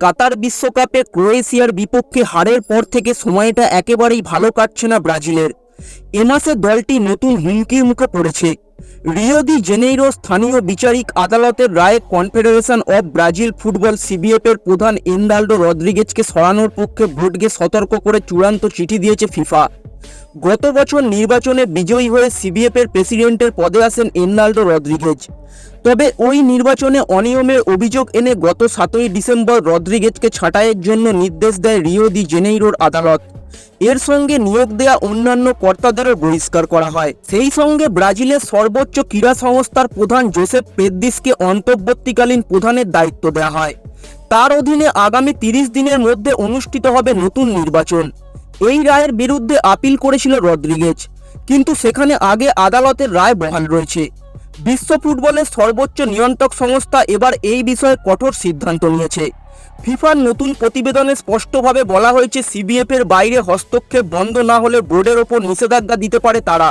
কাতার বিশ্বকাপে ক্রোয়েশিয়ার বিপক্ষে হারের পর থেকে সময়টা একেবারেই ভালো কাটছে না ব্রাজিলের। এ মাসে দলটি নতুন হুমকির মুখে পড়েছে। রিও দি জেনেইরো স্থানীয় বিচারিক আদালতের রায়ে Confederation of Brazil football CBF এর প্রধান এনদাল্ডো রদ্রিগেজকে সরানোর পক্ষে ভোটকে সতর্ক করে চূড়ান্ত চিঠি দিয়েছে ফিফা। গত বছর নির্বাচনে বিজয়ী হয়ে সিবিএফ এর প্রেসিডেন্টের পদে আসেন এর্নাল্ডো রদ্রিগেজ। তবে ওই নির্বাচনে অনিয়মের অভিযোগ এনে গত সাতই ডিসেম্বর রদ্রিগেজকে ছাঁটাইয়ের জন্য নির্দেশ দেয় রিও দি জেনেইরোর আদালত। এর সঙ্গে নিয়োগ দেয়া অন্যান্য কর্তাদেরও বহিষ্কার করা হয়। সেই সঙ্গে ব্রাজিলের সর্বোচ্চ ক্রীড়া সংস্থার প্রধান জোসেফ পেদ্দিসকে অন্তর্বর্তীকালীন প্রধানের দায়িত্ব দেওয়া হয়। তার অধীনে আগামী তিরিশ দিনের মধ্যে অনুষ্ঠিত হবে নতুন নির্বাচন। এই রায়ের বিরুদ্ধে আপিল করেছিল রদ্রিগেজ। কিন্তু সেখানে আগে আদালতের রায় বহাল রয়েছে। বিশ্ব ফুটবলের সর্বোচ্চ নিয়ন্ত্রক সংস্থা এবার এই বিষয়ে কঠোর সিদ্ধান্ত নিয়েছে। ফিফার নতুন প্রতিবেদনে স্পষ্টভাবে বলা হয়েছে সিবিএফ এর বাইরে হস্তক্ষেপ বন্ধ না হলে বোর্ডের ওপর নিষেধাজ্ঞা দিতে পারে তারা।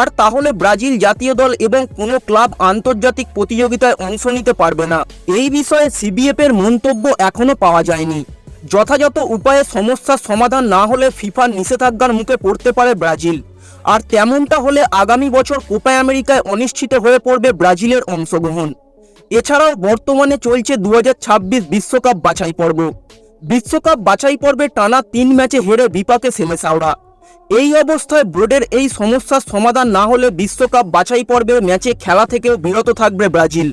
আর তাহলে ব্রাজিল জাতীয় দল এবং কোনো ক্লাব আন্তর্জাতিক প্রতিযোগিতায় অংশ নিতে পারবে না। এই বিষয়ে সিবিএফ এর মন্তব্য এখনও পাওয়া যায়নি। যথাযথ উপায়ে সমস্যার সমাধান না হলে ফিফার নিষেধাজ্ঞার মুখে পড়তে পারে ব্রাজিল। আর তেমনটা হলে আগামী বছর কোপা আমেরিকায় অনিশ্চিত হয়ে পড়বে ব্রাজিলের অংশগ্রহণ। এছাড়াও বর্তমানে চলছে দু বিশ্বকাপ বাছাই পর্ব। বিশ্বকাপ বাছাই পর্বে টানা তিন ম্যাচে হেরে বিপাকে সেমে সেমেসাওড়া এই অবস্থায় ব্রোডের এই সমস্যার সমাধান না হলে বিশ্বকাপ বাছাই পর্বের ম্যাচে খেলা থেকেও বিরত থাকবে ব্রাজিল।